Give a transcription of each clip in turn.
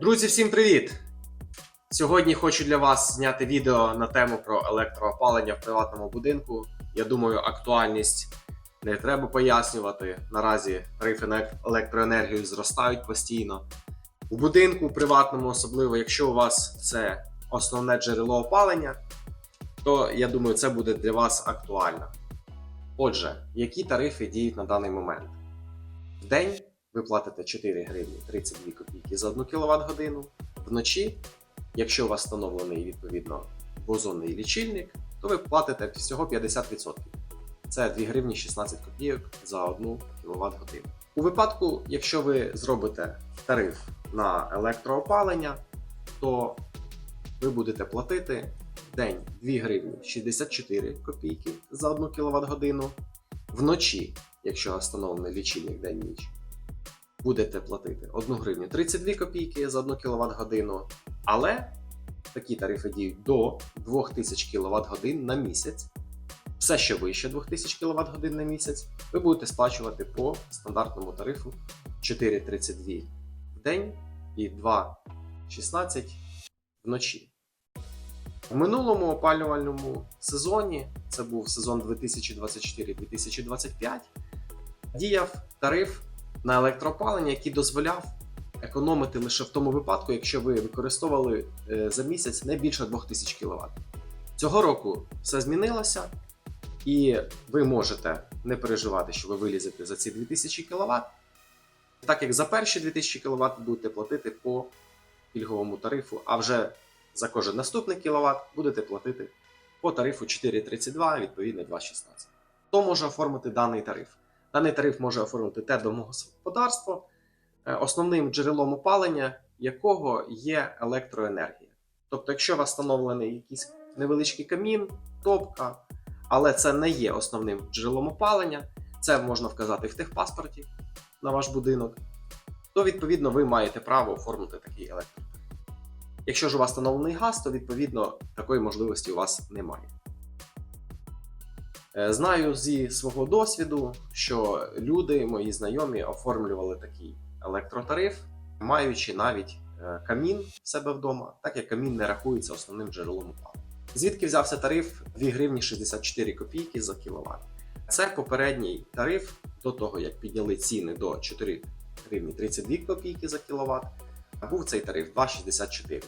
Друзі, всім привіт! Сьогодні хочу для вас зняти відео на тему про електроопалення в приватному будинку. Я думаю, актуальність не треба пояснювати. Наразі тарифи на електроенергію зростають постійно. У будинку приватному, особливо якщо у вас це основне джерело опалення, то я думаю, це буде для вас актуально. Отже, які тарифи діють на даний момент? В день ви платите 4 гривні 32 копійки за 1 кВт годину. Вночі, якщо у вас встановлений відповідно бозонний лічильник, то ви платите всього 50%. Це 2 гривні 16 копійок за 1 кВт годину. У випадку, якщо ви зробите тариф на електроопалення, то ви будете платити в день 2 гривні 64 копійки за 1 кВт годину. Вночі, якщо встановлений лічильник день-ніч, будете платити 1 гривню 32 копійки за 1 кВт годину, але такі тарифи діють до 2000 кВт годин на місяць. Все, що вище 2000 кВт годин на місяць, ви будете сплачувати по стандартному тарифу 4,32 в день і 2,16 вночі. У минулому опалювальному сезоні, це був сезон 2024-2025, діяв тариф на електроопалення, який дозволяв економити лише в тому випадку, якщо ви використовували е, за місяць не більше 2000 кВт. Цього року все змінилося, і ви можете не переживати, що ви вилізете за ці 2000 кВт, так як за перші 2000 кВт будете платити по пільговому тарифу, а вже за кожен наступний кВт будете платити по тарифу 4,32, відповідно 2,16. Хто може оформити даний тариф? Даний тариф може оформити те домогосподарство, е, основним джерелом опалення якого є електроенергія. Тобто, якщо у вас встановлений якийсь невеличкий камін, топка, але це не є основним джерелом опалення, це можна вказати в техпаспорті на ваш будинок, то відповідно ви маєте право оформити такий електротариф. Якщо ж у вас встановлений газ, то відповідно такої можливості у вас немає. Е, Знаю зі свого досвіду, що люди, мої знайомі, оформлювали такий електротариф, маючи навіть е, камін в себе вдома, так як камін не рахується основним джерелом опалення. Звідки взявся тариф 2 гривні 64 копійки за кіловат? Це попередній тариф до того, як підняли ціни до 4 гривні 32 копійки за кіловат. Був цей тариф 2,64.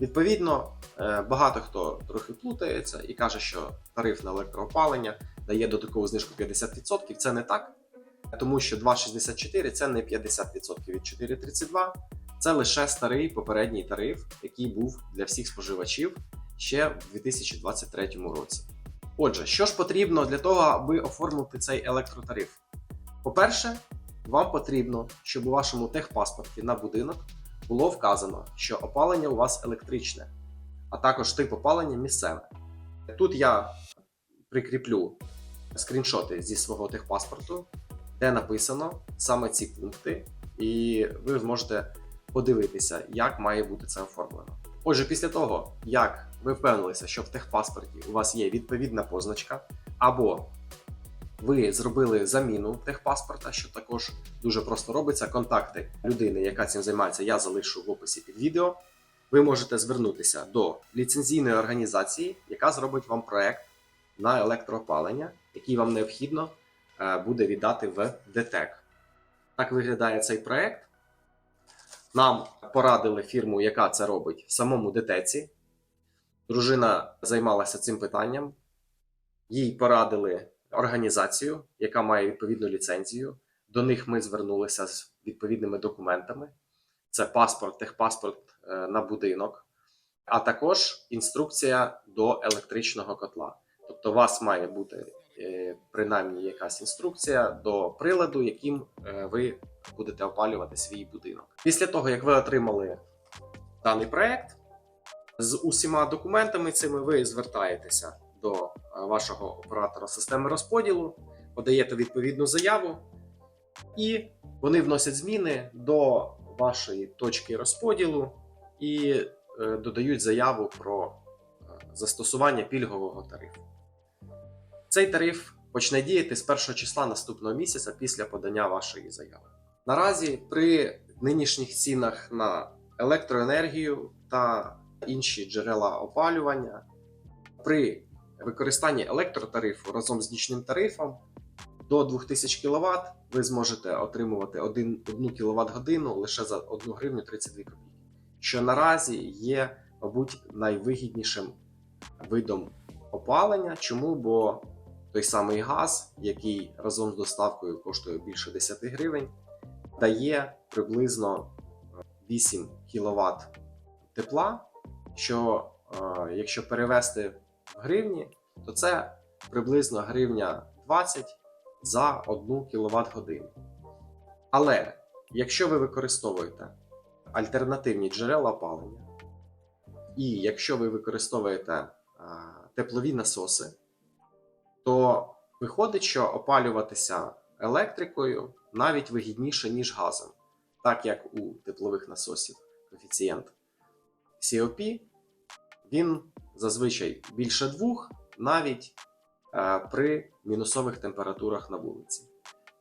Відповідно, е, багато хто трохи плутається і каже, що тариф на електроопалення дає додаткову знижку 50%. Це не так, тому що 2,64 це не 50% від 4,32, це лише старий попередній тариф, який був для всіх споживачів ще в 2023 році. Отже, що ж потрібно для того, аби оформити цей електротариф? По-перше, вам потрібно, щоб у вашому техпаспорті на будинок було вказано, що опалення у вас електричне, а також тип опалення місцеве. Тут я прикріплю скріншоти зі свого техпаспорту, де написано саме ці пункти, і ви зможете подивитися, як має бути це оформлено. Отже, після того, як ви впевнилися, що в техпаспорті у вас є відповідна позначка, або ви зробили заміну техпаспорта, що також дуже просто робиться. Контакти людини, яка цим займається, я залишу в описі під відео. Ви можете звернутися до ліцензійної організації, яка зробить вам проект на електроопалення, який вам необхідно е, буде віддати в ДТЕК. Так виглядає цей проект. Нам порадили фірму, яка це робить в самому ДТЕЦі. Дружина займалася цим питанням. Їй порадили організацію, яка має відповідну ліцензію. До них ми звернулися з відповідними документами. Це паспорт, техпаспорт е, на будинок, а також інструкція до електричного котла. Тобто, у вас має бути е, принаймні якась інструкція до приладу, яким е, ви будете опалювати свій будинок. Після того, як ви отримали даний проект, з усіма документами цими ви звертаєтеся до е, вашого оператора системи розподілу, подаєте відповідну заяву, і вони вносять зміни до вашої точки розподілу і додають заяву про застосування пільгового тарифу. Цей тариф почне діяти з першого числа наступного місяця після подання вашої заяви. Наразі при нинішніх цінах на електроенергію та інші джерела опалювання при використанні електротарифу разом з нічним тарифом до 2000 кВт ви зможете отримувати 1, 1 кВт годину лише за 1 гривню 32 копійки, що наразі є, мабуть, найвигіднішим видом опалення. Чому? Бо той самий газ, який разом з доставкою коштує більше 10 гривень, дає приблизно 8 кВт тепла, що е, якщо перевести в гривні, то це приблизно гривня 20 за 1 кВт годину. Але якщо ви використовуєте альтернативні джерела опалення, і якщо ви використовуєте е, теплові насоси, то виходить, що опалюватися електрикою навіть вигідніше, ніж газом, так як у теплових насосів коефіцієнт COP, він зазвичай більше двох, навіть е, при мінусових температурах на вулиці.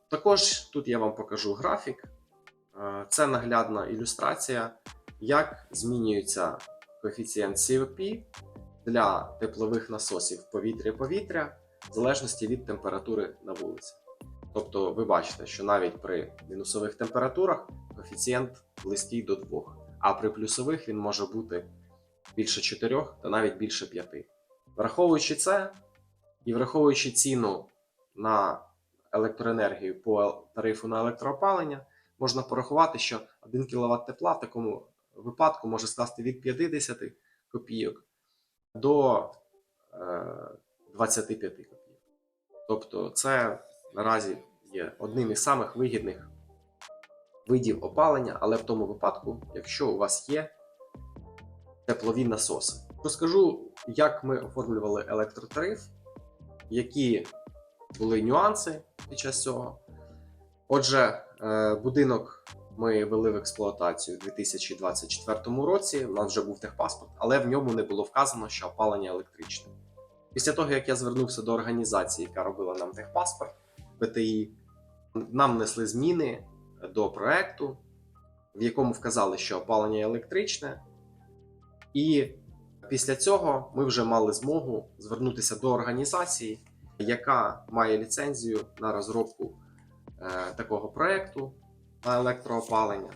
Також тут я вам покажу графік. Е, Це наглядна ілюстрація, як змінюється коефіцієнт COP для теплових насосів повітря-повітря в залежності від температури на вулиці. Тобто, ви бачите, що навіть при мінусових температурах коефіцієнт близький до 2, а при плюсових він може бути більше 4 та навіть більше 5. Враховуючи це і враховуючи ціну на електроенергію по тарифу на електроопалення, можна порахувати, що 1 кВт тепла в такому випадку може скласти від 50 копійок до е, 25 копійок. Тобто, це наразі є одним із самих вигідних видів опалення, але в тому випадку, якщо у вас є теплові насоси. Розкажу, як ми оформлювали електротариф, які були нюанси під час цього. Отже, е, будинок ми ввели в експлуатацію у 2024 році. У нас вже був техпаспорт, але в ньому не було вказано, що опалення електричне. Після того, як я звернувся до організації, яка робила нам техпаспорт ПТІ, нам внесли зміни до проекту, в якому вказали, що опалення електричне. І після цього ми вже мали змогу звернутися до організації, яка має ліцензію на розробку е, такого проекту на електроопалення.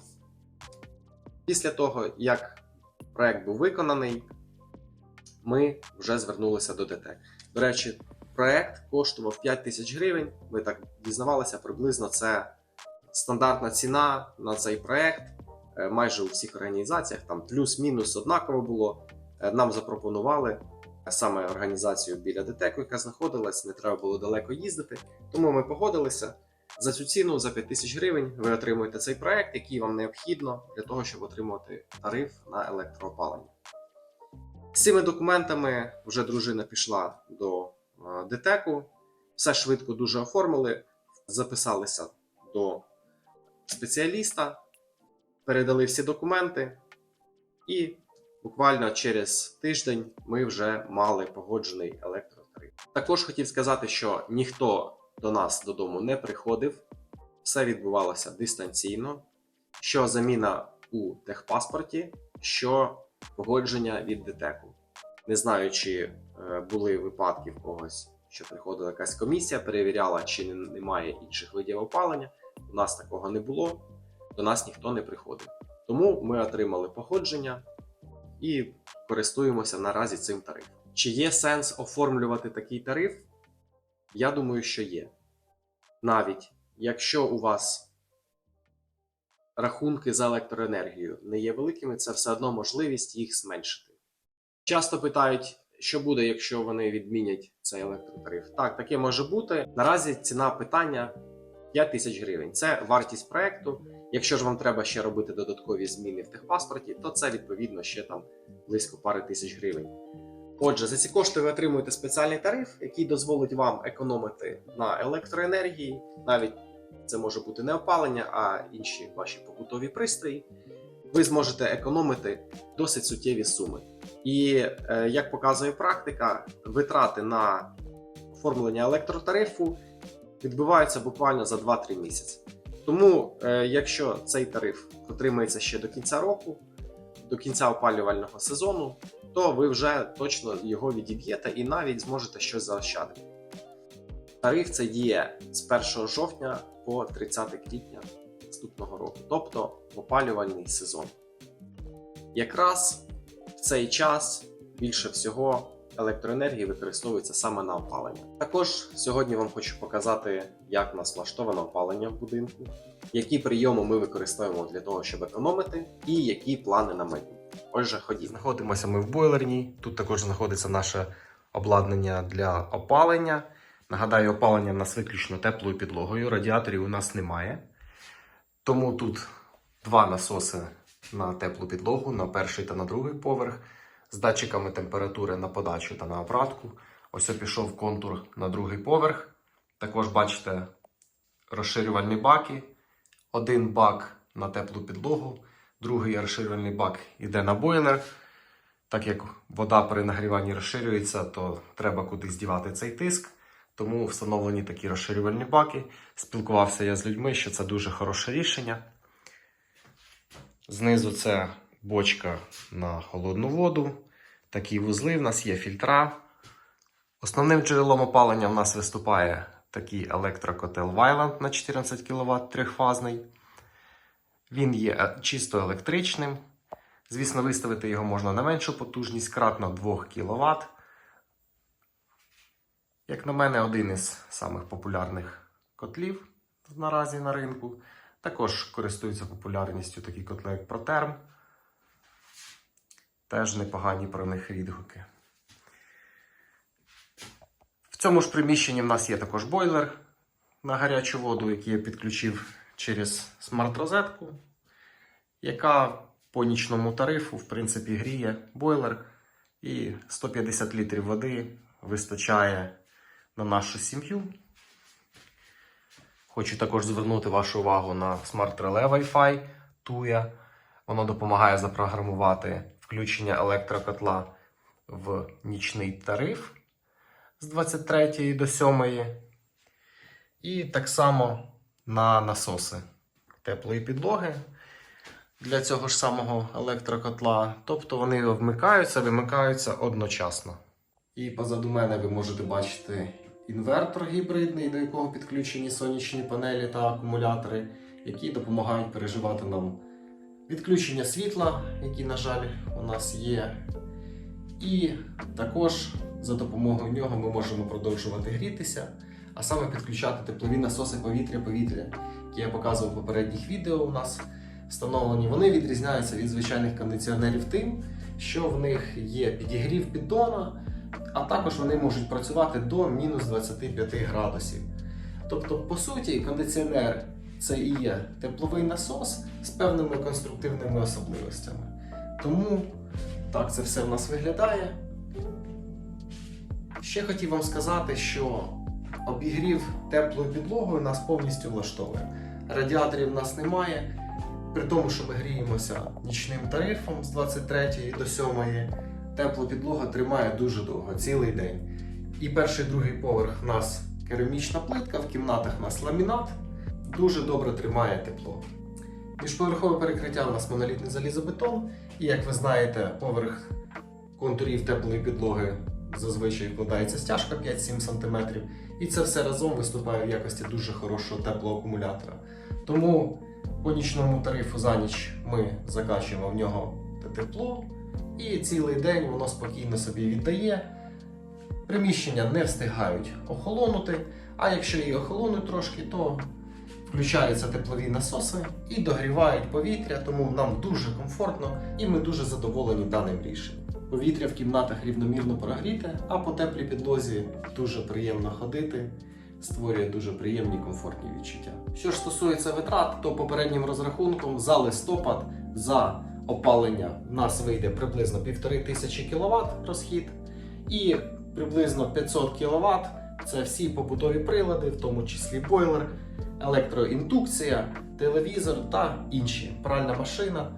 Після того, як проект був виконаний, ми вже звернулися до ДТЕК. До речі, проект коштував 5 тисяч гривень. Ми так дізнавалися, приблизно це стандартна ціна на цей проект. Е, Майже у всіх організаціях там плюс-мінус однаково було. Е, Нам запропонували саме організацію біля ДТЕКу, яка знаходилась, не треба було далеко їздити. Тому ми погодилися. За цю ціну, за 5 тисяч гривень, ви отримуєте цей проект, який вам необхідно для того, щоб отримувати тариф на електроопалення. З цими документами вже дружина пішла до е, ДТЕКу, все швидко дуже оформили, записалися до спеціаліста, передали всі документи, і буквально через тиждень ми вже мали погоджений електротариф. Також хотів сказати, що ніхто до нас додому не приходив, все відбувалося дистанційно, що заміна у техпаспорті, що погодження від ДТЕКу. Не знаю, чи е, були випадки в когось, що приходила якась комісія, перевіряла, чи немає інших видів опалення. У нас такого не було, до нас ніхто не приходив. Тому ми отримали погодження і користуємося наразі цим тарифом. Чи є сенс оформлювати такий тариф? Я думаю, що є. Навіть якщо у вас рахунки за електроенергію не є великими, це все одно можливість їх зменшити. Часто питають, що буде, якщо вони відмінять цей електротариф. Так, таке може бути. Наразі ціна питання 5 тисяч гривень. Це вартість проекту. Якщо ж вам треба ще робити додаткові зміни в техпаспорті, то це відповідно ще там близько пари тисяч гривень. Отже, за ці кошти ви отримуєте спеціальний тариф, який дозволить вам економити на електроенергії. Навіть це може бути не опалення, а інші ваші побутові пристрої. Ви зможете економити досить суттєві суми. І е, як показує практика, витрати на оформлення електротарифу відбуваються буквально за 2-3 місяці. Тому, е, якщо цей тариф протримається ще до кінця року, до кінця опалювального сезону, то ви вже точно його відіб'єте і навіть зможете щось заощадити. Тариф це діє з 1 жовтня по 30 квітня наступного року, тобто опалювальний сезон. Якраз в цей час більше всього електроенергії використовується саме на опалення. Також сьогодні вам хочу показати, як у нас влаштоване опалення в будинку, які прийоми ми використовуємо для того, щоб економити, і які плани на майбутнє. Отже, ходімо. Знаходимося ми в бойлерні. Тут також знаходиться наше обладнання для опалення. Нагадаю, опалення в нас виключно теплою підлогою, радіаторів у нас немає. Тому тут два насоси на теплу підлогу, на перший та на другий поверх, з датчиками температури на подачу та на обратку. Ось пішов контур на другий поверх. Також бачите розширювальні баки. Один бак на теплу підлогу, другий розширювальний бак йде на бойлер. Так як вода при нагріванні розширюється, то треба кудись дівати цей тиск. Тому встановлені такі розширювальні баки. Спілкувався я з людьми, що це дуже хороше рішення. Знизу це бочка на холодну воду. Такі вузли, в нас є фільтра. Основним джерелом опалення в нас виступає такий електрокотел Вайланд на 14 кВт трьохфазний. Він є е, чисто електричним. Звісно, виставити його можна на меншу потужність, кратно 2 кВт. Як на мене, один із самих популярних котлів наразі на ринку. Також користуються популярністю такі котли, як Протерм. Теж непогані про них відгуки. В цьому ж приміщенні в нас є також бойлер на гарячу воду, який я підключив через смарт-розетку, яка по нічному тарифу, в принципі, гріє бойлер. І 150 літрів води вистачає на нашу сім'ю. Хочу також звернути вашу увагу на смарт-реле Wi-Fi TUYA. Воно допомагає запрограмувати включення електрокотла в нічний тариф з 23 до 7. І так само на насоси теплої підлоги для цього ж самого електрокотла. Тобто вони вмикаються, вимикаються одночасно. І позаду мене ви можете бачити інвертор гібридний, до якого підключені сонячні панелі та акумулятори, які допомагають переживати нам відключення світла, які, на жаль, у нас є. І також за допомогою нього ми можемо продовжувати грітися, а саме підключати теплові насоси повітря-повітря, які я показував в попередніх відео у нас встановлені. Вони відрізняються від звичайних кондиціонерів тим, що в них є підігрів піддона, а також вони можуть працювати до мінус 25 градусів. Тобто, по суті, кондиціонер це і є тепловий насос з певними конструктивними особливостями. Тому так це все в нас виглядає. Ще хотів вам сказати, що обігрів теплою підлогою нас повністю влаштовує. Радіаторів в нас немає. При тому, що ми гріємося нічним тарифом з 23 до 7, тепла підлога тримає дуже довго, цілий день. І перший другий поверх у нас керамічна плитка, в кімнатах у нас ламінат, дуже добре тримає тепло. Міжповерхове перекриття у нас монолітний залізобетон, і як ви знаєте, поверх контурів теплої підлоги зазвичай вкладається стяжка 5-7 см, і це все разом виступає в якості дуже хорошого теплого акумулятора. Тому по нічному тарифу за ніч ми закачуємо в нього тепло, і цілий день воно спокійно собі віддає. Приміщення не встигають охолонути, а якщо і охолонуть трошки, то включаються теплові насоси і догрівають повітря, тому нам дуже комфортно і ми дуже задоволені даним рішенням. Повітря в кімнатах рівномірно прогріте, а по теплій підлозі дуже приємно ходити, створює дуже приємні комфортні відчуття. Що ж стосується витрат, то попереднім розрахунком за листопад за опалення в нас вийде приблизно 1500 кВт розхід, і приблизно 500 кВт це всі побутові прилади, в тому числі бойлер, електроіндукція, телевізор та інші пральна машина.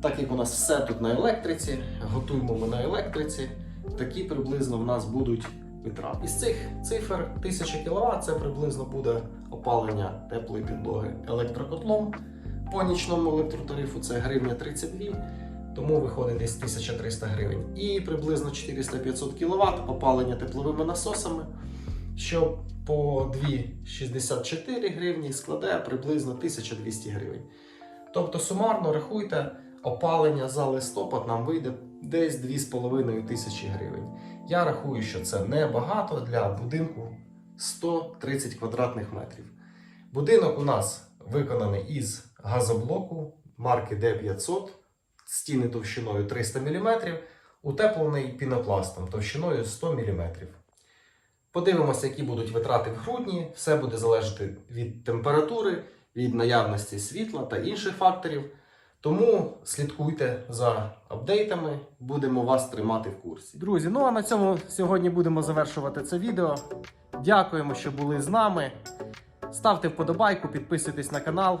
Так як у нас все тут на електриці, готуємо ми на електриці, такі приблизно в нас будуть витрати. Із цих цифр 1000 кВт це приблизно буде опалення теплої підлоги електрокотлом. По нічному електротарифу це гривня 32. тому виходить десь 1300 гривень. І приблизно 400-500 кВт опалення тепловими насосами, що по 2,64 гривні складає приблизно 1200 гривень. Тобто сумарно рахуйте, опалення за листопад нам вийде десь 2,5 тисячі гривень. Я рахую, що це небагато для будинку 130 квадратних метрів. Будинок у нас виконаний із газоблоку марки D500, стіни товщиною 300 мм, утеплений пінопластом товщиною 100 мм. Подивимося, які будуть витрати в грудні. Все буде залежати від температури, від наявності світла та інших факторів. Тому слідкуйте за апдейтами, будемо вас тримати в курсі. Друзі, ну а на цьому сьогодні будемо завершувати це відео. Дякуємо, що були з нами. Ставте вподобайку, підписуйтесь на канал